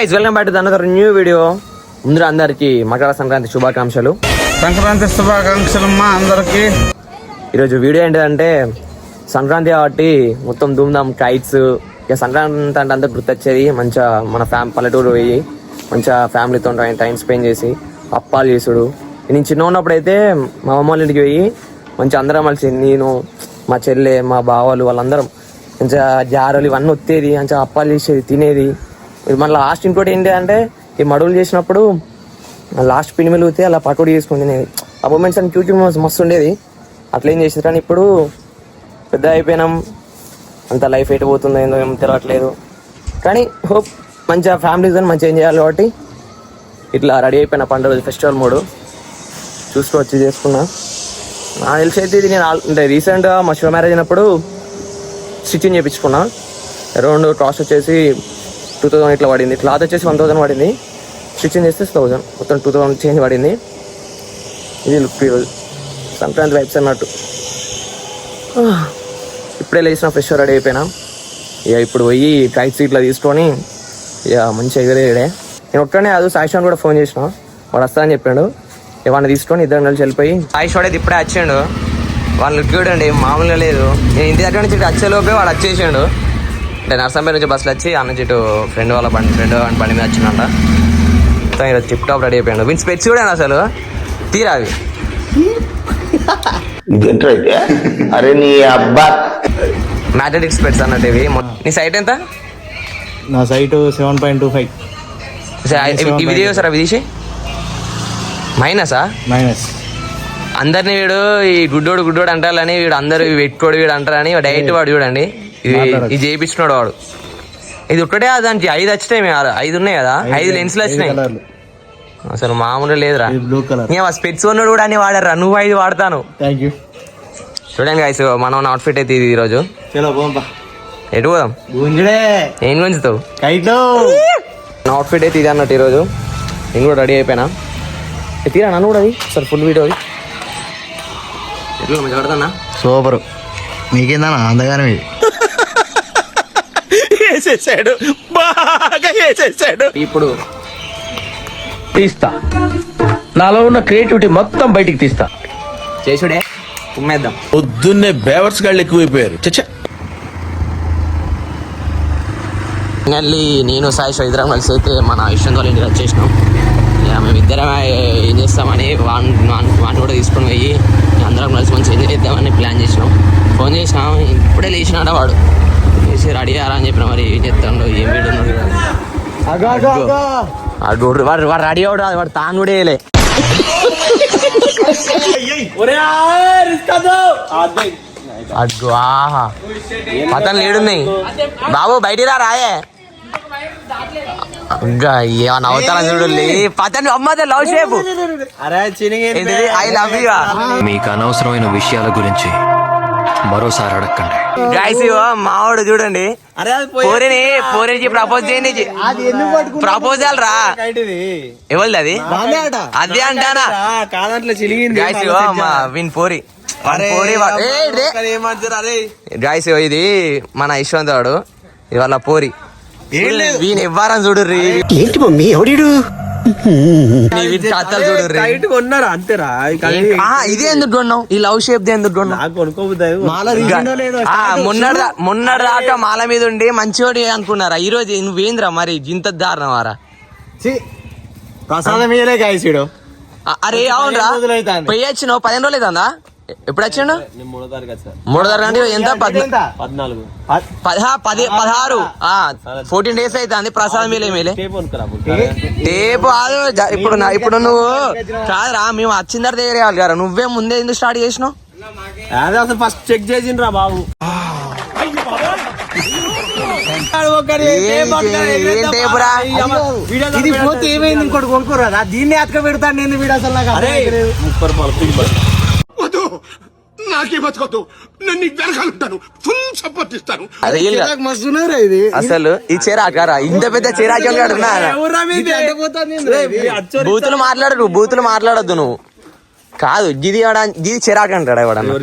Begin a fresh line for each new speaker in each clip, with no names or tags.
Guys welcome back to another new video ముందు అందరికి మకర సంక్రాంతి శుభాకాంక్షలు.
సంక్రాంతి శుభాకాంక్షలు మా అందరికి.
ఈరోజు వీడియో ఏంటంటే సంక్రాంతి కాబట్టి మొత్తం ధూమ్ధామ్ కైట్స్ ఇక సంక్రాంతి అంటే అందరు గుర్తొచ్చేది మంచిగా మన ఫ్యామ్ పల్లెటూరు పోయి మంచిగా ఫ్యామిలీతో టైం స్పెండ్ చేసి అప్పాలు చేసుడు. నేను చిన్న ఉన్నప్పుడు అయితే మా అమ్మ వాళ్ళ ఇంటికి పోయి మంచిగా అందరం కలిసి నేను మా చెల్లె మా బావలు వాళ్ళందరం మంచిగా జారలు ఇవన్నీ వచ్చేది మంచిగా అప్పాలు చేసేది తినేది. ఇది మన లాస్ట్ ఇంకోటి ఏంటి అంటే ఈ మడుగులు చేసినప్పుడు లాస్ట్ పిండి మిలిగితే అలా పకోడీ చేసుకుని తినేది ఆ మూమెంట్స్ అని క్యూటీ మూమెంట్స్ మస్తు ఉండేది. అట్లా ఏం చేసేది కానీ ఇప్పుడు పెద్ద అయిపోయినాం. అంత లైఫ్ ఎటు పోతుందో ఏందో ఏం తెలవట్లేదు. కానీ హోప్ మంచిగా ఫ్యామిలీస్ అని మంచిగా ఏం చేయాలి కాబట్టి ఇట్లా రెడీ అయిపోయిన పండుగ ఫెస్టివల్ మూడు చూసుకొని వచ్చి చేసుకున్నా. నాకు తెలిసి అయితే ఇది నేను అంటే రీసెంట్గా మా శివ మ్యారేజ్ అయినప్పుడు స్టిచ్చింగ్ చేయించుకున్నా అరౌండ్ కాస్ట్ వచ్చేసి టూ థౌసండ్ ఇట్లా పడింది. క్లాత్ వచ్చేసి వన్ థౌసండ్ పడింది. స్టిచ్చింగ్ చేస్తే థౌసండ్ మొత్తం టూ థౌసండ్ చేంజ్ పడింది. ఇది లుక్ ఈరోజు సంక్రాంతి వైబ్స్ అన్నట్టు. ఇప్పుడే లేచిన ఫ్రెష్ రెడీ అయిపోయినా. ఇక ఇప్పుడు పోయి కైట్స్ ఇట్లా తీసుకొని ఇక మంచిగా ఎగరేడే. నేను ఒక్కనే అది సాయిషాన్ కూడా ఫోన్ చేసిన. వాడు వస్తా అని చెప్పాడు ఇవన్నీ తీసుకొని ఇద్దరు కలిసి వెళ్ళిపోయి. సాయిష్ వాడైతే ఇప్పుడే వచ్చాడు. వాళ్ళు లుక్ చూడండి మామూలుగా లేదు. నేను ఇంటి దగ్గర నుంచి వచ్చే వచ్చేలోపే వాడు వచ్చేసాడు. అంటే నర్సంపేట నుంచి బస్సులు వచ్చి అన్న ఇటు ఫ్రెండ్ వాళ్ళ బండి ఫ్రెండ్ వాళ్ళ బండి మీద వచ్చిందంట. మొత్తం ఈరోజు టిప్ టాప్ రెడీ అయిపోయాడు. వీని స్పెట్స్ చూడండి అసలు? తీరా అవి?
ఇదేంటైతే అరే నీ అబ్బా.
మ్యాథమెటిక్స్ స్పెట్స్ అన్నట్టు ఇవి. నీ సైట్ ఎంత?
నా sight seven point two five.
సరే, ఇవి- వీడియో సార్ అవి తీసి. మైనసా?
మైనస్.
అందరిని వీడు ఈ గుడ్డోడు గుడ్డోడు అంటారని వీడు అందరు పెట్టుకోడు వీడు అంటారని డైరెక్ట్ వాడు చూడండి. ఇది చేయించినాడు వాడు. ఇది ఒక్కటే దానికి ఐదు వచ్చినాయి మీ ఆరు- ఐదు ఉన్నాయి కదా? ఐదు లెన్స్లు వచ్చినాయి. అసలు మామూలు లేదురా.
ఇది బ్లూ కలర్.
నేను స్పెట్స్ ఉన్నాడు కూడా అని వాడారా నువ్వు ఐదు వాడతాను.
Thank you.
చూడండి గైస్ మనం అవుట్ఫిట్ అయితే ఇది ఈరోజు. ఎటు పోదాం?
గుంజడే.
ఏం గుంజుతావు?
కైట్
నా అవుట్ఫిట్ అయితే ఇది అన్నట్టు ఈరోజు. నేను కూడా రెడీ అయిపోయినా. తీరా నన్ను కూడా అది? సార్ ఫుల్ వీడియో అది. ఎట్లా మంచిగా
సూపర్. మీకేందన్నా? అందగానే
వేసేసాడు బాగా వేసేసాడు
ఇప్పుడు
తీస్తా. నాలో ఉన్న క్రియేటివిటీ మొత్తం బయటికి తీస్తా.
చేసుడే ఉమ్మేద్దాం
పొద్దున్నే బేవర్స్ గాళ్ళు ఎక్కువైపోయారు. చచ్చా
మళ్ళీ నేను సాయి ఇద్దరం కలిసి అయితే మన ఇష్టం వాళ్ళ ఇంటికి వచ్చేసినాం ఇక మేము ఇద్దరం ఏం చేస్తామని వాన్ వాన్ వాడిని కూడా తీసుకొని పోయి అందరం కలిసి మంచి ఎంజాయ్ చేద్దామని ప్లాన్ చేసినాం. ఫోన్ చేసినాం. ఇప్పుడే లేచినాడ వాడు? లేచి రెడీ అయ్యారా అని చెప్పిన మరి ఏం చెప్తాడు ఏం వీడు. వాడు వాడు వాడు రెడీ అవడు వాడు తాను కూడా వేయలే అడ్డు ఆహా. పతన్ లేడున్నాయి బాబు బయటికి రా రాయే. ఇంకా ఏమన్నా అవుతారా చూడు పతన్ అమ్మదే లవ్ షేప్.
అరే చినిగి
ఏంటిది? ఐ లవ్ యూ
మీకు అనవసరమైన విషయాల గురించి మరోసారి అడగండి
గైస్ మావాడు చూడండి. పోరిని పోరికి ప్రపోజ్ చేయండి.
అది ఎందుకు పట్టుకుంటా
ప్రపోజల్ రా ఎవరిది అది? అదే అంటానా?
కాదంట్లో చిలిగింది.
గాయస్ మా విన్ పోరి. గాయస్ ఇది మన యశ్వంత్ వాడు. ఇది వాళ్ళ పోరి వీని ఇవ్వారని చూడు
ఏంటి మమ్మీ? ఎవడీడు?
కొన్నారా? అంతేరా?
ఇది ఎందుకు కొన్నావు? ఈ లవ్ షేప్ ఎందుకు కొన్నావు? దా- మొన్నటి దాకా మాల మీద ఉండి మంచివాడు అనుకున్నారా? ఈ రోజు నువ్వేంద్రా మరి? ఇంత దారుణమారా
ప్రసాదం ఇయ్యలే
అరే అవునరా.
పదిహేను రోజులు అవుతాంది.
పోయి వచ్చినావు? పదిహేను రోజులు అవుతుందా? ఎప్పుడు వచ్చిండు
మూడో తారీఖు వచ్చా.
మూడు తారీఖు అంటే ఎంత? పద్నా-
పద్నాలుగు.
పది పదహారు. ఫోర్టీన్ డేస్ అవుతుంది ప్రసాదం మేలే మేలే
టేప్
ఇప్పుడు నా- ఇప్పుడు నువ్వు కాదురా మేము వచ్చిన తర్వాత వేరేయాలి కదా నువ్వే ముందే ఎందుకు స్టార్ట్ చేసినావు?
అదే అసలు ఫస్ట్ చెక్ చేసిండ్రా బాబు? ఇది పోతే ఏమైంది ఇంకోటి కొనుక్కోరా దీన్ని అతక పెడతాను నేను వీడు అసలు నాకు. ముప్పై రూపాయలు
నాకే బతకొద్దు. నేను నీకు వెనకాలంటాను. ఫుల్ సపోర్ట్ ఇస్తాను.
అది
మస్తున్నారా ఇది?
అసలు ఈ చిరాకారా ఇంత పెద్ద చిరాకి అడుగునా
ఎవర్రా మీది? రే, మీ అచ్చోరి
బూతులు మాట్లాడు నువ్వు బూతులు మాట్లాడొద్దు నువ్వు. కాదు గిది గిది చిరాకు అంటాడు ఎవడన్నా?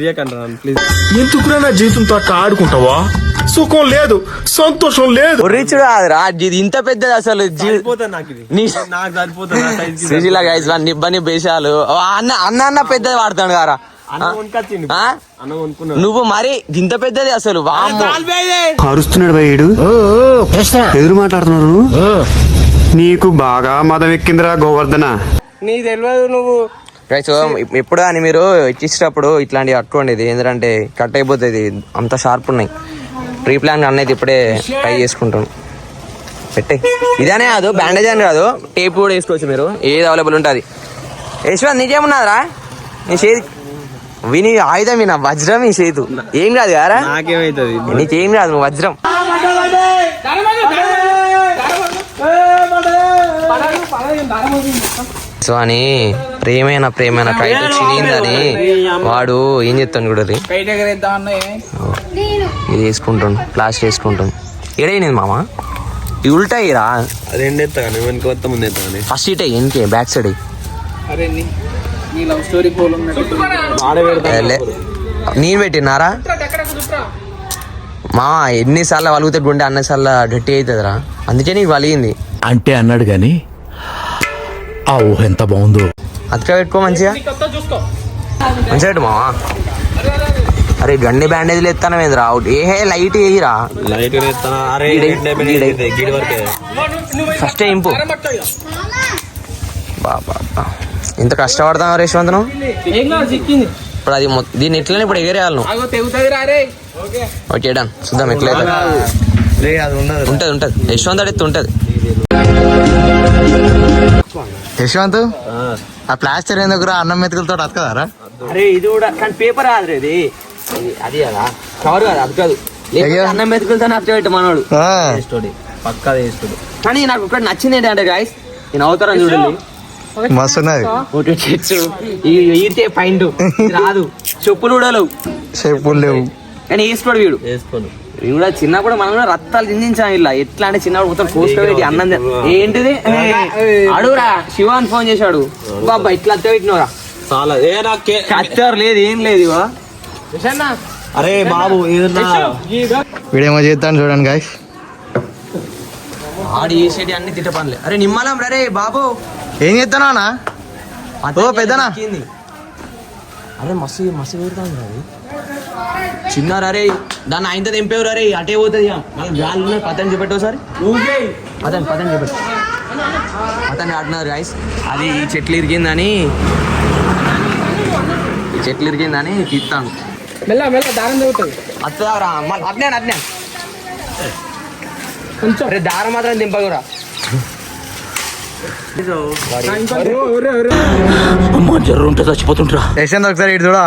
ఎందుకురా నా జీవితంతో అట్లా ఆడుకుంటావా?
సుఖం లేదు సంతోషం లేదు.
ఒర్రిచుడు కాదురా ఇది ఇంత పెద్దది అసలు జీ-
నాకు ఇది.
నీ
నాకు సరిపోతుంది నా size కి.
శ్రీశీల గైస్ నిబ్బ నిబ్బేశాలు అన్న అన్న అన్న పెద్దది వాడతాడు కారా నువ్వు మరి ఇంత పెద్దది అసలు వామ్మో.
అరుస్తున్నాడు భయ్యుడు ఎదురు మాట్లాడుతున్నారు నీకు బాగా మదం ఎక్కిందిరా గోవర్ధన.
నీ తెలియదు నువ్వు.
ఎప్పుడు అని మీరు ఇచ్చేటప్పుడు ఇట్లాంటివి కట్టుకోండి ఇది ఏంటంటే కట్ అయిపోతుంది. అంత షార్ప్ ఉన్నాయి. ప్రీ ప్లాన్ అనేది ఇప్పుడే ట్రై చేసుకుంటాను పెట్టే. ఇదనే కాదు బ్యాండేజ్ అని కాదు. టేప్ కూడా వేసుకోవచ్చు మీరు. ఏది అవైలబుల్ ఉంటుంది యశ్వంత్ నీకేమున్నదిరా? నీ చేతి విని ఆయుధం విన వజ్రం ఈ చేతు ఏం కాదు కారా
నాకేమైతుంది?
నీకేం కాదు నువ్వు వజ్రం. సో అని ప్రేమైన ప్రేమైన కైట్ చినిందని వాడు ఏం చెప్తాను కూడా ఇది వేసుకుంటాను ప్లాస్టర్ వేసుకుంటాను ఏడైనది మామ? ఇది ఉల్టాయిరా
అది ఎండ ఎత్తా వెనక కొత్త ముందు ఎత్తా
ఫస్ట్ ఇటే ఎన్కే బ్యాక్ సైడ్
ఆడ పెడతా
లే. నేను పెట్టినారా మా ఎన్నిసార్లు వలుగుతే గుండె అన్నిసార్లు గట్టి అవుతుందిరా అందుకే నీకు వలిగింది.
అంటే అన్నాడు గాని ఆ ఊహ ఎంత బాగుందో.
అతక పెట్టుకో మంచిగా. మంచిగా పెట్టు మావా. అరే గండి బ్యాండేజ్లు ఎత్తాను ఏందిరా? అవుట్. ఏ లైట్ వేయిరా.
లైట్
ఫస్ట్ ఇంపు. బాబా. ఇంత కష్టపడతాం రేష్వంతను ఇప్పుడు అది దీన్ని ఎట్లనే ఇప్పుడు ఎగరేయాలి నువ్వు ఓకే డన్. చూద్దాం ఎట్లయితే
రే అది ఉండదు
ఉంటది ఉంటది. యశ్వంత్ అడిగితే ఉంటది.
యశ్వంత్ ఆ ప్లాస్టర్ ఎందుకురా అన్నం మెతుకులతో అతకదారా
అరే ఇది కూడా కానీ పేపర్ కాదు ఇది. అది కదా. కవర్ కాదు అది కాదు. అన్నం మెతుకులతో నచ్చబెట్టు మనోడు.
పక్కా
కానీ నాకు ఒకటి నచ్చింది ఏంటంటే గాయస్ నేను అవుతారని చూడండి.
మస్తున్నది
ఒకటి చెట్టు ఈరితే పైంట్ రాదు. చెప్పులు కూడా లేవు.
చెప్పులు లేవు.
కానీ వేసుకోడు వీడు. వీడు కూడా చిన్నప్పుడు మనం కూడా రక్తాలు చిందించాం ఇలా. ఎట్లా అంటే చిన్నప్పుడు మొత్తం కోసుకో పెట్టి అన్నం ఏంటిది? అడుగురా. శివాన్ ఫోన్ చేశాడు. బాబా ఇట్లా అత్త పెట్టినవరా?
చాలా. ఏ నాకే
కచ్చారు లేదు ఏం లేదు ఇవా
అరే బాబు ఏదన్నా
వీడేమో చేస్తాను చూడండి గాయస్
ఆడి చేసేటి అన్ని తిట్ట పనులే అరే నిమ్మలం రే బాబు.
ఏం చేస్తానా అన్న ఓ, పెద్దనా?
అరే మస్తు మస్తు పెడతాను అది. చిన్నారు అరే దాన్ని ఆయనతో తెంపేవారు అరే అటే పోతుంది గాలి పతని చూపెట్టు సార్ పతని పతని చూపెట్టు పతని ఆడినారు గాయస్ అది ఈ చెట్లు ఇరిగిందని ఈ చెట్లు ఇరిగిందని తీస్తాను.
మెల్ల మెల్ల దారం తగ్గుతుంది
అత్తరా అట్నే అట్నే కొంచెం. అరే దారం మాత్రం దింపగురా
అమ్మా జర్రు ఉంటే చచ్చిపోతుంటరా
యశ్వంత్ ఒకసారి ఇటు చూడా.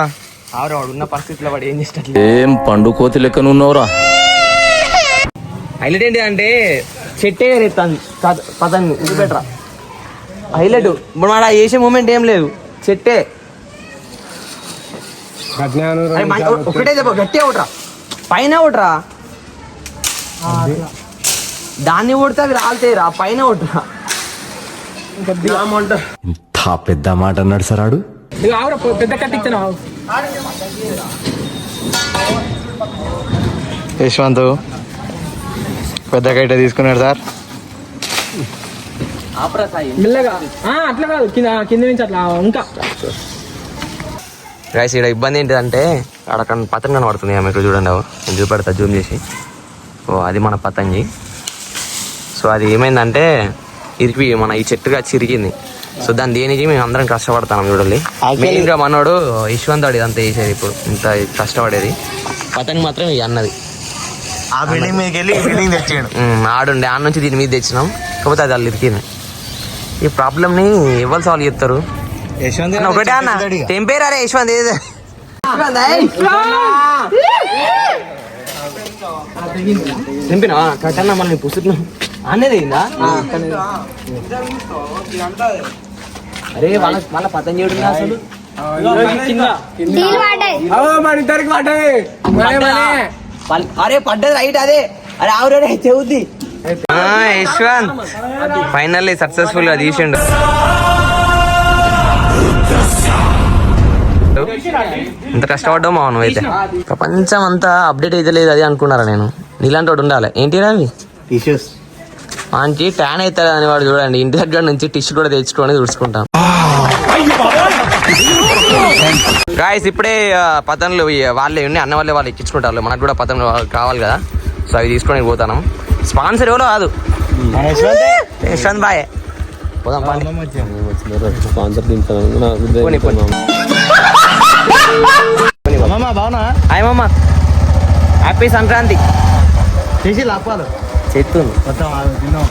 ఆవిడ వాడు ఉన్న పరిస్థితిలో వాడు ఏం
ఏం పండు కోతి లెక్కనున్నావురా
హైలైట్ ఏంటి అంటే చెట్టే ఎత్తాను పతంగి ఇది బెటరా హైలైట్. ఇప్పుడు మన చేసే మూమెంట్ ఏం లేదు. చెట్టే. ఒకటే చెప్ప గట్టిగా కొట్రా పైన కొట్రా దాన్ని కొడితే అవి రాలుతాయి రా పైన కొట్రా
ఇంత పెద్ద మాట అన్నాడు
ఆవురా పొ- పెద్ద కట్టించాను
యశ్వంత్ పెద్ద కైట తీసుకున్నాడు సార్.
మెల్లగా. ఆ, అట్లా కాదు కింద కింద నుంచి అట్లా ఇంకా.
గైస్ ఇక్కడ ఇబ్బంది ఏంటిదంటే అక్కడ పతంగి కనబడుతుంది ఆమె ఇక్కడ చూడండి. నేను చూపెడతా జూమ్ చేసి. ఓ అది మన పతంగి. సో అది ఏమైందంటే ఇరికి మన ఈ చెట్టుగా చిరిగింది. సో దాని దేనికి మేము అందరం కష్టపడతాం చూడాలి మెయిన్గా మనోడు యశ్వంత్ వాడు ఇదంతా చేసేది ఇప్పుడు ఇంత కష్టపడేది. పతంగి మాత్రం ఈ అన్నది.
ఆ బిల్డింగ్ మీదకి వెళ్ళి ఈ బిల్డింగ్ తెచ్చాడు
ఆడుండే ఆడ నుంచి దీని మీద తెచ్చినాం. కాకపోతే అది వాళ్ళు ఇరికింది. ఈ ప్రాబ్లమ్ని ఎవరు సాల్వ్ చేస్తారు?
యశ్వంత్
అన్న, ఒకటే అన్న. టెంపేరా రే యశ్వంత్? ఏది? తెంపినా కట్టన్నా మనం పుస్తున్నాం అనేది అయిందా అరే వాళ్ళ వాళ్ళ పతం చేయడం అసలు?
ఇద్దరికి
అరే పడ్డది రైట్ అదే. అరే ఆవురే చెవుద్ది. యశ్వంత్. ఫైనల్లీ సక్సెస్ఫుల్గా తీసిండు. ఇంత కష్టపడ్డావు మా నువ్వైతే? ప్రపంచం అంతా అప్డేట్ అయితే లేదు అది అనుకున్నారా నేను? నీలాంటి వాడు ఉండాలి. ఏంటి అవి?
టిష్యూస్
వానికి ట్యాన్ అవుతుంది అని వాడు చూడండి. ఇంటి దగ్గర నుంచి టిష్యూ కూడా తెచ్చుకొని చూసుకుంటాం. గాయస్ ఇప్పుడే ఇవి వాళ్ళే ఉన్నాయి అన్న వాళ్ళే వాళ్ళు ఎక్కించుకుంటారు. మనకు కూడా పతంగులు కావాలి కదా. సో అవి తీసుకొని పోతాను. స్పాన్సర్ ఎవరో కాదు? యశ్వంత్ బాయ్. పోదాం. పోనీ, పోనీ.
మామ బావునా
హాయ్ మామ హ్యాపీ సంక్రాంతి
చేసి లాపాలు
చెప్తుంది
మొత్తం తిన్నాం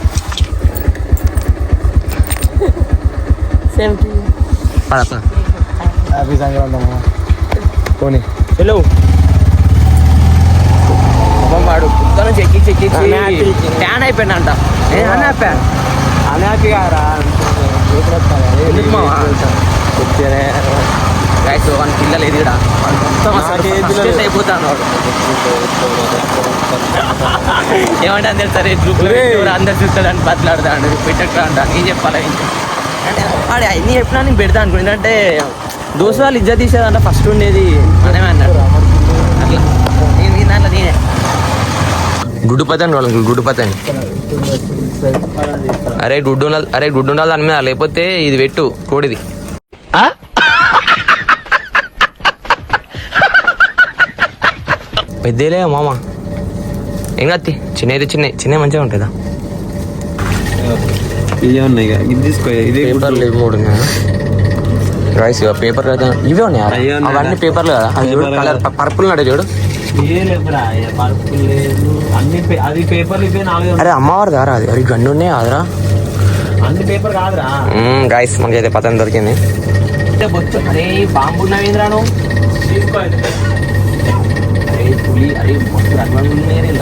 హ్యాపీ సంక్రాంతి
పోనీ హలో వాడు ఎక్కి చెక్కి ట్యాన్ అయిపోయిందంట ఎందుకు మావా గైస్ వన్ పిల్లలు. మొత్తం frustration అయిపోతాను వాడు ఏమంటే అందరు సరే గ్రూప్ అందరు చూస్తాడని బతలాడతాడు పెట్టట్లా అంట నేను చెప్పాలి అంటే అన్ని చెప్పినా నేను పెడతా అనుకో. ఎందుకంటే దోస్తు వాళ్ళు ఇజ్జత్ తీసేదంట ఫస్ట్ ఉండేది. మనమే అన్నాడు. అట్లా. నేను దాంట్లో నేనే. గుడ్డు పతండి వాళ్ళకి గుడ్డు పతండి అరే గుడ్డు ఉండాలి అరే గుడ్డు ఉండాలి దాని మీద. లేకపోతే ఇది పెట్టు కోడిది. పెద్దలే మామ. ఏం కత్తి చిన్నది చిన్న చిన్న మంచిగా ఉంటుందా పేపర్లు ఇవి మూడు రైస్ పేపర్ కదా. ఇవే ఉన్నాయి? అవన్నీ పేపర్లు కదా. అవి చూడు కలర్ పర్పుల్ నాడు చూడు.
అది ఇవే
అరే అమ్మవారు దారా అది. అరే గండు ఉన్నాయి అదరా
అన్ని పేపర్ కాదురా.
గాయస్ మనకైతే పతనం దొరికింది అరే బాంబు నువ్వు? అరే పులి అరే ఉన్నాయి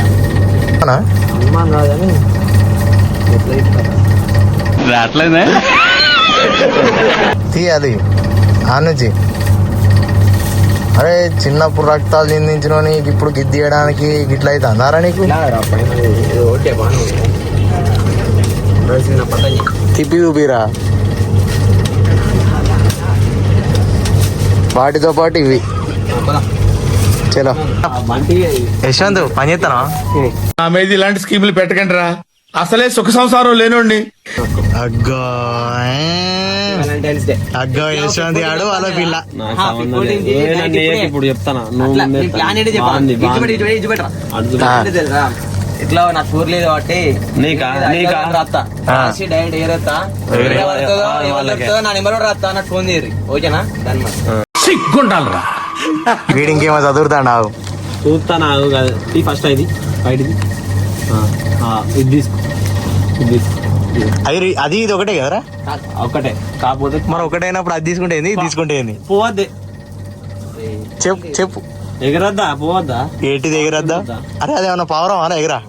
కాదని ఎట్లా చెప్తారా?
అరే చిన్నప్పుడు రక్తాలు చిందించిన నీకు ఇప్పుడు గిద్దియడానికి గిట్ల అయితే అన్నారా నీకు తిప్పి చూపిరా. వాటితో పాటు ఇవి. చలో యశ్వంత్ పని చేస్తానా
ఇలాంటి స్కీములు పెట్టకండి రా అసలే సుఖ సంసారం లేనోడిని.
అగ్గో యశ్వంత్ ఆడు వాళ్ళ పిల్ల.
ఇప్పుడు చెప్తానా?
ఇట్లా నాకు కూర లేదు కాబట్టి
నీకా?
ఐదు
నీకా?
వందలు రాస్తా రాసి డైరెక్ట్ ఏరేస్తా ఎవరు వస్తుందో, ఎవరు దొరుకుతుందో నా నెంబర్ కూడా రాస్తా నాకు ఫోన్ చేయరు. ఓకేనా? దాని
సిగ్గుండాలరా.
వీడి ఇంకేమో చదువుతాడు. ఆగు
చూస్తానా ఈ ఫస్ట్ ఇది. బయటిది. ఆ, ఆ, ఇది తీసుకో. ఇది తీసుకో.
అది అది ఇది ఒకటే కదరా?
ఒక్కటే కాకపోతే
మరి ఒకటైనప్పుడు అది తీసుకుంటే ఏంది ఇది తీసుకుంటే ఏంది?
పోవద్దే.
చెప్పు చెప్పు.
ఎగరద్దా? పోవద్దా?
ఏంటిది ఎగిరద్దా? అరే అదేమన్నా పవరం అరే ఎగిరా.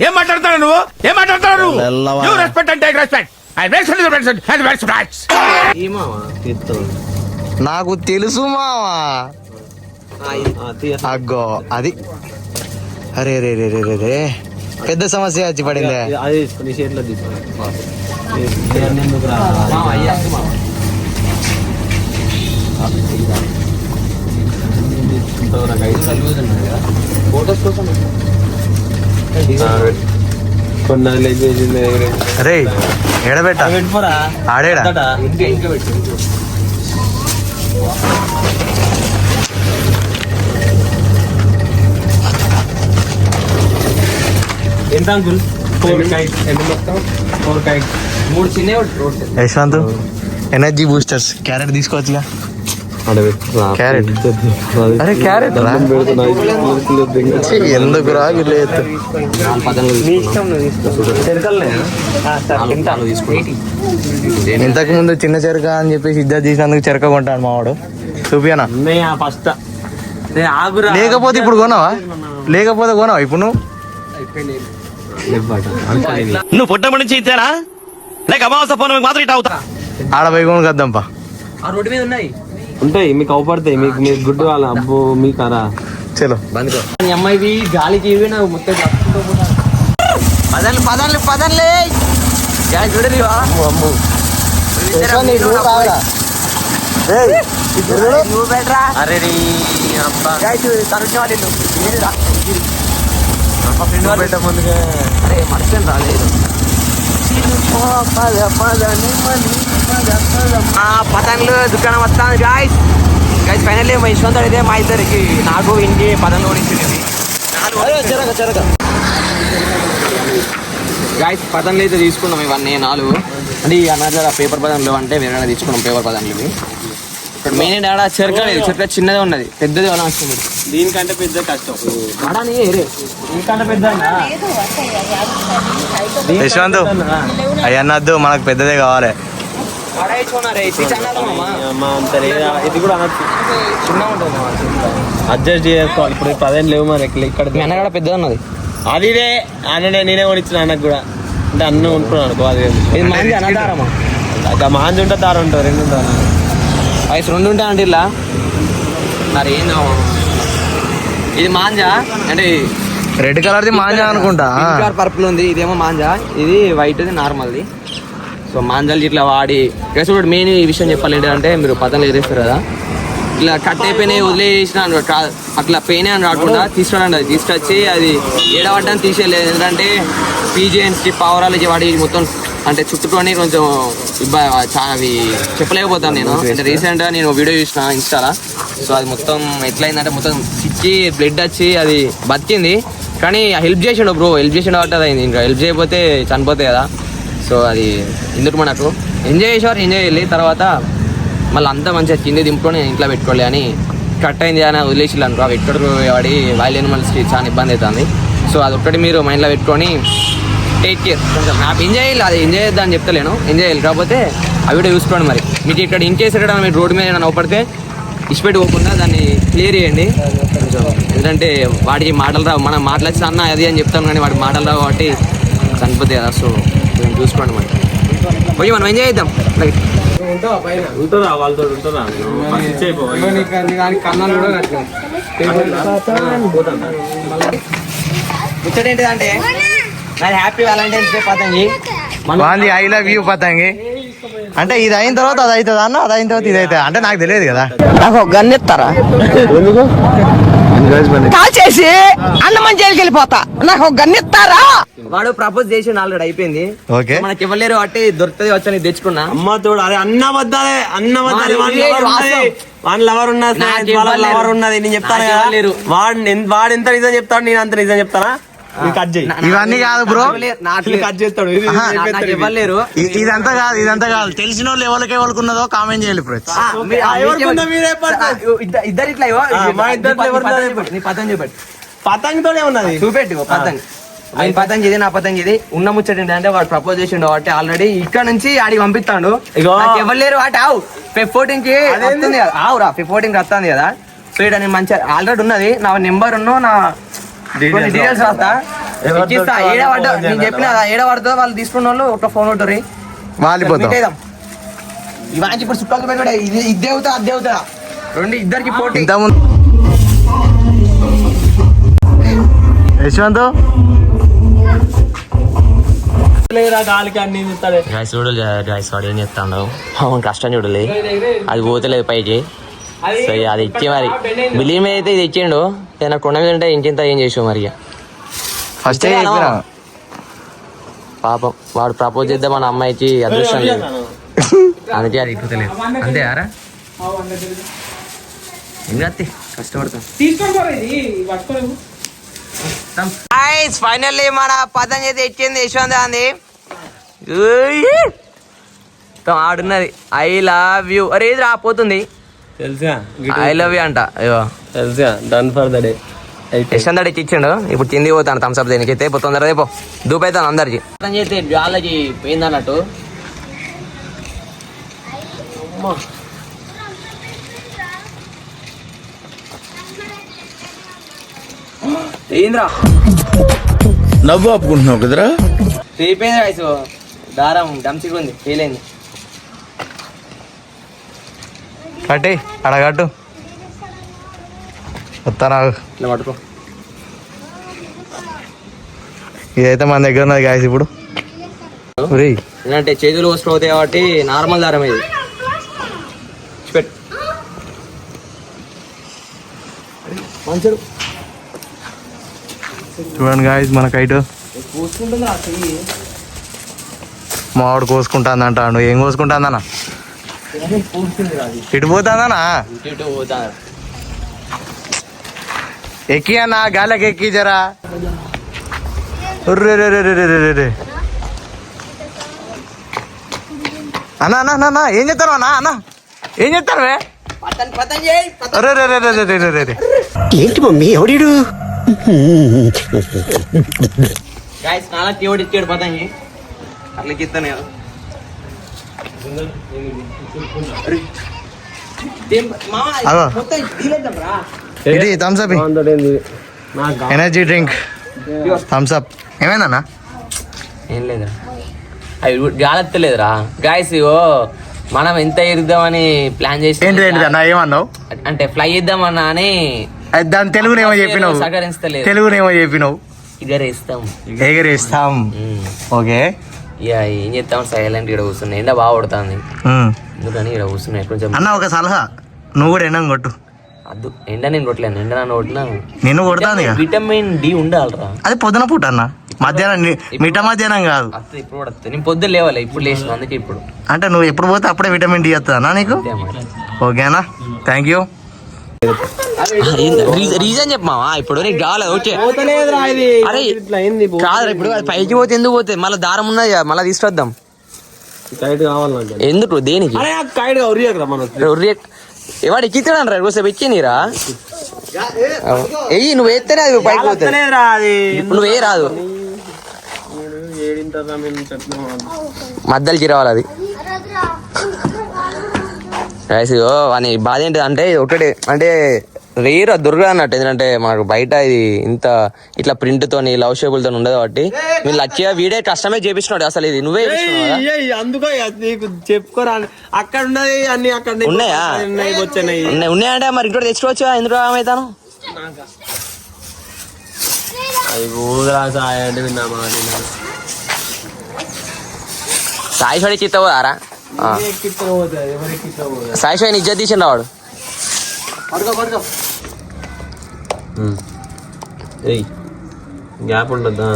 ఏం మాట్లాడతాడు నువ్వు? ఏం మాట్లాడతాడు నువ్వు?
వెళ్ళవా.
You respect and take respect. I respect and
నాకు తెలుసు మావా. అగ్గో అది. అరే రే రే రే రే రే. పెద్ద సమస్య వచ్చి పడిందే.
రా
ఎడబెట్ట ఆడేడా?
ఎంత అంకుల్? Four kite. ఎంత మొత్తం? Four kite.
మూడు చిన్నవి road
Yashwanth energy boosters carrot తీసుకోవచ్చుగా. Carrot. అరే ఎందుకు రా. గిట్ల చేస్తే? ఇంతకు ముందు చిన్న చెరక అని చెప్పేసి ఇద్దరు తీసినందుకు చెరక కొంటాడు మావాడు చూపియనా?
ఫస్ట్
లేకపోతే ఇప్పుడు కొనవా లేకపోతే కొనవా ఇప్పుడు నువ్వు?
నువ్వు పుట్టినప్పటి నుంచి ఇంతేనా? లేక అమావాస పౌర్ణమికి మాత్రం ఇట్లా అవుతా.
ఆడ కద్దాంపా
ఆ రోడ్డు మీద ఉన్నాయి.
ఉంటాయి మీకు అవపడతాయి మీకు మీకు గుడ్డు వాళ్ళ అబ్బో మీకు అరా
చలో.
బందుకో. నీ అమ్మాయివి గాలికి ఇవి నాకు మొత్తం. పదండి పదండి పదండి గాలి చూడరు అమ్ము నువ్వు బెటరా అరే రీ అబ్బా. తరుణ్ వాళ్ళు
పెట్ట ముందుగా.
అరే మర్చిపోయాను రాలేదు పతంగులు దుకాణం వస్తాను గాయస్ గాయస్ ఫైనల్లీ మా ఇష్టం అయితే మా ఇద్దరికి నాకు ఇంటి పతంగులు కొనిచ్చింది. చెరగ గాయస్ పతంగులు అయితే తీసుకున్నాం ఇవన్నీ నాలుగు. అంటే ఈ అన్నట్ల పేపర్ పతంగులు అంటే వేరే తీసుకున్నాం పేపర్ ఇవి. ఇక్కడ మెయిన్ ఏంటి ఆడ చెరక లేదు చెరక చిన్నదే ఉన్నది పెద్దది ఎలా వస్తుంది
దీనికంటే పెద్ద కష్టం.
ఆడాని
దీనికంటే పెద్ద
యశ్వంత్ అయ్యన్నద్దు మనకు పెద్దదే కావాలి.
ఇది కూడా
ఉంటుంది.
అడ్జస్ట్ చేసుకోవాలి ఇప్పుడు పదేం లేవు మన ఇక్కడ
మీ అన్న కూడా పెద్దది ఉన్నది.
అది ఇదే అన్ననే నేనే కొనిచ్చిన అన్నకు కూడా. అంటే అన్న కొనుక్కున్నాను అనుకో అది
ఇది మంది అన్నదారమా?
మాంజి ఉంటుంది దారం ఉంటుంది రెండు ఉంటారు
వయసు రెండు ఉంటాయి అంటే ఇలా. మరి ఏందో. ఇది మాంజా. అంటే
రెడ్ కలర్ది మాంజా అనుకుంటా.
పర్పుల్ ఉంది. ఇదేమో మాంజా. ఇది వైట్ ఇది నార్మల్ది. సో మాంజాలు ఇట్లా వాడి చూడండి మెయిన్ ఈ విషయం చెప్పాలి ఏంటంటే మీరు పతంగులు ఎగరేస్తారు కదా. ఇట్లా కట్ అయిపోయినాయి వదిలేసిన అట్లా పెయిన్ అని రాకుండా తీసుకురండి. అది తీసుకొచ్చి అది ఏడవడ్డానికి తీసేయలేదు. ఎందుకంటే పీజిఎన్స్కి పావురాలకి వాడి మొత్తం అంటే చుట్టుకొని కొంచెం ఇబ్బ చాలా అవి చెప్పలేకపోతాను నేను. అంటే రీసెంట్గా నేను వీడియో చూసిన ఇన్స్టాలా. సో అది మొత్తం ఎట్లయిందంటే మొత్తం చిక్కి బ్లడ్ వచ్చి అది బతికింది. కానీ హెల్ప్ చేసాడు బ్రో హెల్ప్ చేసాడు కాబట్టి అది అయింది ఇంకా హెల్ప్ చేయకపోతే చనిపోతాయి కదా. సో అది ఎందుకు మనకు? ఎంజాయ్ చేసేవారు ఎంజాయ్ చేయాలి. తర్వాత మళ్ళీ అంతా మంచిగా కింద దింపుకొని ఇంట్లో పెట్టుకోలే అని కట్ అయింది అని వదిలేసి అనుకో. అవి ఎక్కడ వాడి వైల్డ్ అనిమల్స్కి చాలా ఇబ్బంది అవుతుంది. సో అది ఒక్కటి మీరు మైండ్లో పెట్టుకొని టేక్ కేర్ కొంచెం నాకు ఎంజాయ్ చేయాలి అది ఎంజాయ్ చేద్దాం అని చెప్తలేను. ఎంజాయ్ చేయాలి. కాకపోతే అవి కూడా చూసుకోండి మరి. మీకు ఇక్కడ ఇన్ కేసు ఎక్కడ మీరు రోడ్డు మీద ఏమైనా అవపడితే ఇచ్చిపెట్టి పోకుండా దాన్ని క్లియర్ చేయండి. కొంచెం ఎందుకంటే వాడికి మాటలు రావు. మనం మాట్లాడితే అన్న అది అని చెప్తాను కానీ వాడికి మాటలు రావు కాబట్టి చనిపోతే కదా. సో కొంచెం చూసుకోండి మరి. పోయి మనం ఎంజాయ్ చేద్దాం. రైట్
ఉంటుందా? వాళ్ళతో ఉంటుందా?
కన్నాలు కూడా కట్టినాం.
నాది హ్యాపీ వ్యాలంటైన్స్ డే పతంగి.
వాంది ఐ లవ్ యూ పతంగి. అంటే ఇది అయిన తర్వాత అది అవుతుంది అన్న? అది అయిన తర్వాత ఇది అవుతుంది అంటే నాకు తెలియదు కదా.
నాకు ఒక గన్ ఇస్తారా కాల్ చేసి అన్నమని జైలుకి వెళ్ళిపోతా. నాకు ఒక గన్ ఇస్తారా
వాడు ప్రపోజ్ చేసి ఆల్రెడీ అయిపోయింది.
ఓకే.
మనకి ఇవ్వలేరు అంటే దొరుకుతుంది వచ్చని తెచ్చుకున్నా.
అమ్మ తోడు అరే అన్న వద్దాలే అన్న వద్దాలే
వాడు
వాడి లవర్ వాడి లవర్ ఉన్నది నేను చెప్తాను
నాకు
కదా.
ఇవ్వలేరు.
వాడు వాడు ఎంత నిజం చెప్తాడు నేను అంత నిజం చెప్తానా? కట్ చేయి.
నా-
ఇవన్నీ కాదు బ్రో.
కట్ చేస్తాడు.
ఇవ్వలేరు.
ఇదంతా కాదు ఇదంతా కాదు. తెలిసిన వాళ్ళు ఎవరికి ఎవరికి ఉన్నదో కామెంట్ చేయాలి
ఇద్ద- ఇద్దరు ఇట్లా నీ పతంగి చూపెట్టు, పతంగి
ఉన్నది.
చూపెట్టు పతంగి. ఆయన పతంగి ఇది నా పతంగి ఇది. ఉన్న ముచ్చట ఏంటంటే వాడు ప్రపోజ్ చేసిండు కాబట్టి ఆల్రెడీ ఇక్కడ నుంచి ఆడికి పంపిస్తాడు. ఎవరు లేరు వాటి ఆవు. ఫిఫ్ ఫోర్టీన్కి వస్తుంది కదా. ఆవురా ఫిఫ్ ఫోర్టీన్కి వస్తుంది కదా. సో ఇక్కడ నేను మంచిగా ఆల్రెడీ ఉన్నది. నా నెంబర్ ఉన్ను నా డీటెయిల్స్ రాస్తా. ఇచ్చిస్తా.
కావాలి,
ఏడ పడ్డ
ఫోన్
నేను చెప్పిన కదా, ఏడ పడుతుందో వాళ్ళు తీసుకున్న వాళ్ళు ఒక ఫోన్ ఉంటుంది.
వాలిపోతాం.
ఇవాళ ఇప్పుడు చుట్టాలు పెట్టుకుంటే ఇది ఇది అవుతా అది అవుతా. రెండు ఇద్దరికి పోటీ.
ఇంత ముందు యశ్వంత్?
లేదా గాలికి అన్ని ఇస్తాడే
గాయస్ చూడలే గాయస్ వాడు ఏం చెప్తాడు. అవును కష్టం చూడలే అది పోతలేదు పైకి. సో అది ఇచ్చే మరి. బిల్లింగ్ మీద అయితే ఇది ఇచ్చిండు. ఏదైనా కొండ మీద ఉంటే ఇంకింత ఏం చేసావు మరి ఇక.
ఫస్ట్
పాపం వాడు ప్రపోజ్ చేద్దాం మన అమ్మాయికి అదృష్టం లేదు. అందుకే అది ఇప్పుతలేదు అంతే ఆరా? కష్టపడతాం. ఫైనల్లీ మన పదం చేతి ఎక్కింది యశ్వంత్ అంది ఆడున్నది. ఐ లవ్ యూ అరే ఇది రాపోతుంది
తెలుసా?
ఐ లవ్ యూ అంట. అయ్యో
తెలుసా? Done for the day
Yashwanth అడిగి ఇచ్చిండు. ఇప్పుడు కింది పోతాను థమ్స్అప్ దేనికి. అయితే ఇప్పుడు తొందరగా అయిపో. దూపైతాను అందరికి. అర్థం చేస్తే వాళ్ళకి పోయింది అన్నట్టు ఏంద్రా?
నవ్వు ఆపుకుంటున్నావు కదరా?
రైసు? దారం డంసిగా ఉంది ఫెయిల్ అయింది.
కట్టి అడగట్టు వస్తానా
ఇట్లా పట్టుకో
ఇదైతే మన దగ్గర ఉన్నది గాయస్ ఇప్పుడు
ఏంటంటే చేతులు వస్తూ అవుతాయి కాబట్టి నార్మల్ దారం ఇది
చూడండి గాయస్ మన కైట్ మావాడు కోసుకుంటాంది అంటాడు ఏం కోసుకుంటాందన్న ఇటు పోతానా. ఎక్కి అన్నా గాలికి ఎక్కి జరా. అన్నా అన్న అన్న ఏం చెప్తారు అన్నా అన్న? ఏం చెప్తారు
ఏంటి మమ్మీ ఎవడీడు?
స్నానం దేవుడు ఇచ్చాడు పతంగి అట్లా
చెప్తాను ఇది Thums Up energy drink Thums Up ఏమైందన్నా?
ఏం లేదురా. అవి గాలెత్తలేదురా. గాయస్ ఇగో మనం ఎంత ఎరుగుదామని ప్లాన్ చేసి
ఏమన్నావు?
అంటే ఫ్లై ఇద్దామన్నా అని
అది దాని తెలుగునేమో చెప్పినావు.
సహకరించలేదు.
తెలుగునేమో చెప్పినావు.
ఇగరేస్తాం
ఎగరేస్తాం. ఓకే.
ఇక ఏం చేస్తాం? సైలెంట్ ఇక్కడ కూర్చున్నా. ఎండ బాగా కొడుతుంది. ఎందుకని ఇక్కడ కూర్చున్నా? కొంచెం
అన్న ఒక సలహా. నువ్వు కూడా ఎండం కొట్టు.
అద్దు. ఎండ నేను కొట్టలేను. ఎండ నన్ను కొట్టినా?
నిన్ను కొడతాను
విటమిన్ డి ఉండాలిరా.
అది పొద్దున పూట అన్న. మధ్యాహ్నం మిట్ట మధ్యాహ్నం కాదు.
ఇప్పుడు కూడా వస్తుంది నేను పొద్దున్న లేవాలి ఇప్పుడు లేచిన అందుకే ఇప్పుడు.
అంటే నువ్వు ఎప్పుడు పోతే అప్పుడే విటమిన్ డి వస్తుందన్నా నీకు. ఓకేనా? Thank you.
రీజన్- రీజన్ చెప్పమావా ఇప్పుడు నీకు కావాలి ఓకే.
పోతలేదురా ఇది.
అరే కాదు ఇప్పుడు అది పైకి పోతే ఎందుకు పోతే మళ్ళీ దారం ఉన్నది కదా, మళ్ళీ తీసుకొద్దాం. ఎందుకు? దేనికి? ఎవడు ఎక్కిస్తాడు రా కొంచెం ఎక్కినీరా ఎయ్యి నువ్వు ఎత్తేనే అది పైకి పోతుంది ఇప్పుడు నువ్వు ఏ రాదు. మద్దలు చిరవాలి అది రైస్ అని బాధ ఏంటిది అంటే ఒకటి అంటే రేర్ దొరకదు అన్నట్టు. ఎందుకంటే మనకు బయట ఇది ఇంత ఇట్లా ప్రింట్ తోని లవ్ షేపుల్తో ఉండదు కాబట్టి. వీళ్ళు లచ్చిగా వీడే కష్టమే చేపిస్తున్నాడు. అసలు ఇది నువ్వే?
అందుకో నీకు చెప్పుకోరా అక్కడ ఉన్నది అన్ని అక్కడ
ఉన్నాయా?
ఉన్నాయి
ఉన్నాయంటే మరి ఇంట్లో తెచ్చుకోవచ్చు ఎందుకు
అది ఊదరా సాయ అంటే విన్నా మాట
సాయి షోడి చిత్త సాయి షోని ఇజ్జత్ తీసిండు వాడు
ఏయ్ గ్యాప్ ఉండద్దా?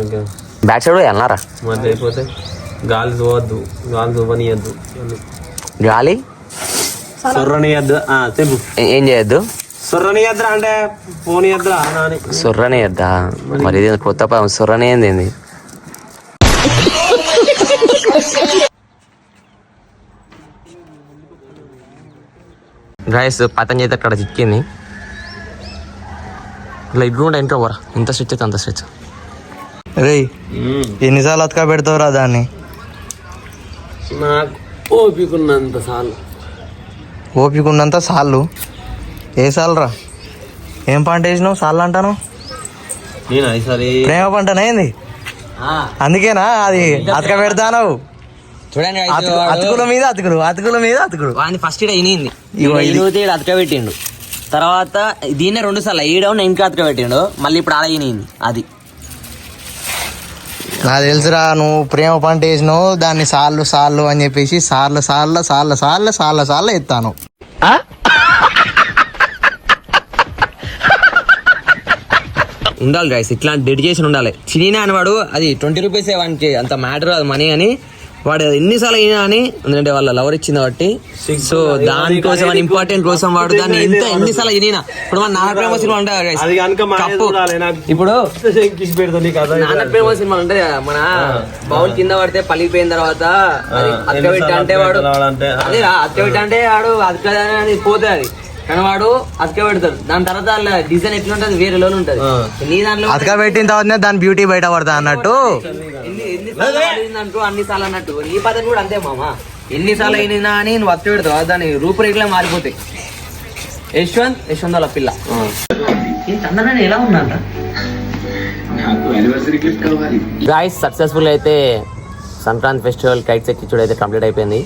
ఓకే.
బ్యాక్ సైడ్ వెళ్ళారా
మరి లేకపోతే గాలి చూవద్దు గాలి చూపనియద్దు
గాలి?
సొర్రనియద్దు. చెప్పు.
ఏ- ఏం చేయొద్దు?
సొర్రనియద్దురా అంటే పోనీయద్దురా నాని
సొర్రనే వద్దా మరి ఇది కొత్త పదం సొర్రనే ఏంది? గాయస్ పతంగి అయితే అక్కడ చిక్కింది. ఇట్లా ఇప్పుడు కూడా ఇంట్లో పోరా. ఇంత స్విచ్ అయితే అంత స్విచ్
రే ఎన్నిసార్లు అతక పెడతావురా దాన్ని?
నాకు ఓపికన్నంత సార్లు.
ఓపిక ఉన్నంత సాళ్ళు ఏ సాలరా ఏం పంట వేసినావు? సాళ్ళు అంటాను? ప్రేమ పంటనా ఏంది? అందుకేనా అది అతక పెడతాను
చూడండి
అతుకుల మీద అతుకులు అతుకుల మీద అతుకులు.
వాడిని ఫస్ట్ ఇక్కడ ఇనింది.
ఇది.
అతక పెట్టిండు. తర్వాత దీన్నే రెండు సార్లు ఈడౌన్ ఇంకా అతక పెట్టిండు. మళ్ళీ ఇప్పుడు ఆడ ఇనింది అది.
నాకు తెలుసురా నువ్వు ప్రేమ పంట వేసినావు దాన్ని సార్లు సార్లు అని చెప్పేసి సార్లు సార్లు సార్లు సార్లు సార్లు సార్లు ఎత్తాను.
ఉండాలి గైస్ ఇట్లాంటి డెడికేషన్ ఉండాలి. చిన్న అని వాడు అది ట్వంటీ రూపీస్ వానికి అంత మ్యాటర్ అది మనీ అని వాడు ఎన్నిసార్లు అయినా అని ఎందుకంటే వాళ్ళ లవర్ ఇచ్చింది కాబట్టి. సో దానికోసం అని ఇంపార్టెంట్ కోసం వాడు దాన్ని ఎంత ఎన్నిసార్లు అయినా ఇప్పుడు మన నాన్న ప్రేమ సినిమా
నాకు
ఇప్పుడు నాన్న ప్రేమ సినిమా కదా మన బౌల్ కింద పడితే పలిగిపోయిన తర్వాత అక్క పెట్టి అంటే వాడు
అంటే
అదే అక్క పెట్టి అంటే వాడు అక్క అని పోతే అది. కానీ వాడు అక్క పెడతాడు. దాని తర్వాత డిజైన్ ఎట్లా ఉంటది వేరే లోన్ ఉంటది. నీ దాంట్లో
అతక పెట్టిన తర్వాత దాని బ్యూటీ బయట పడతా అన్నట్టు.
ఎన్నిసార్లు అడిగిందంటూ అన్నిసార్లు అన్నట్టు. నీ పద్ధతి కూడా అంతే మామ. ఎన్నిసార్లు అయినా అని నువ్వు అత్త పెడతావు. దాని రూపురేఖలే మారిపోతాయి. యశ్వంత్ యశ్వంత్ వాళ్ళ పిల్ల. ఈ ఎలా ఉన్నా గాయస్ సక్సెస్ఫుల్ అయితే సంక్రాంతి ఫెస్టివల్ కైట్స్ ఎక్కించుడు అయితే కంప్లీట్ అయిపోయింది.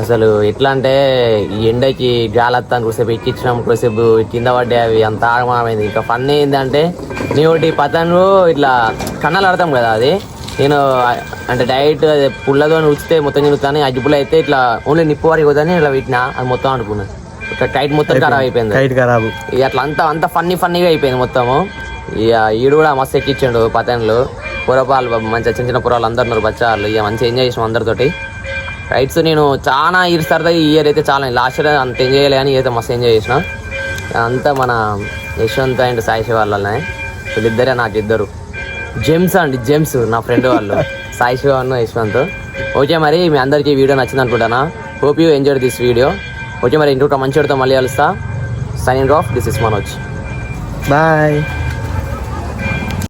అసలు ఎట్లా అంటే ఈ ఎండకి గాలత్తాను కొద్దిసేపు ఎక్కించినాం కొద్దిసేపు కింద పడ్డే అవి అంత ఆగమైంది ఇంకా ఫన్ ఏంటంటే నీ ఒకటి పతను ఇట్లా కన్నాలు ఆడతాం కదా అది. నేను అంటే డైరెక్ట్ అది పుల్లతో ఉచితే మొత్తం తిరుగుతాను అగ్గిపుల్ల అయితే ఇట్లా ఓన్లీ నిప్పు వారికి పోతానే ఇట్లా పెట్టినా అది మొత్తం అనుకున్నాను ఇక కైట్ మొత్తం ఖరాబ్ అయిపోయింది.
టైట్ ఖరాబు.
ఇక అట్లా అంతా అంత ఫన్నీ ఫన్నీగా అయిపోయింది మొత్తము. ఇక ఈడు కూడా మస్తు ఎక్కించిండు పతన్లు పురపాలు మంచిగా చిన్న చిన్న పురాలు అందరు ఉన్నారు బచ్చాలు ఇక మంచిగా ఎంజాయ్ చేసాం అందరితోటి. రైడ్స్ నేను చాలా ఇయర్స్ తర్వాత ఈ ఇయర్ అయితే చాలా లాస్ట్ ఇయర్ అంత ఎంజాయ్ చేయలే కానీ అయితే మస్తు ఎంజాయ్ చేసిన. అంతా మన యశ్వంత్ అండ్ సాయి శివ వాళ్ళనే వీళ్ళిద్దరే నాకు ఇద్దరు. జెమ్స్ అండి జెమ్స్ నా ఫ్రెండ్ వాళ్ళు. సాయి శివ యశ్వంత్. ఓకే మరి మీ అందరికీ వీడియో నచ్చింది అనుకుంటానా? Hope you enjoy this video okay మరి ఇంకొక మంచి వాడితో మళ్ళీ కలుస్తా. Sign off this is Manoj
bye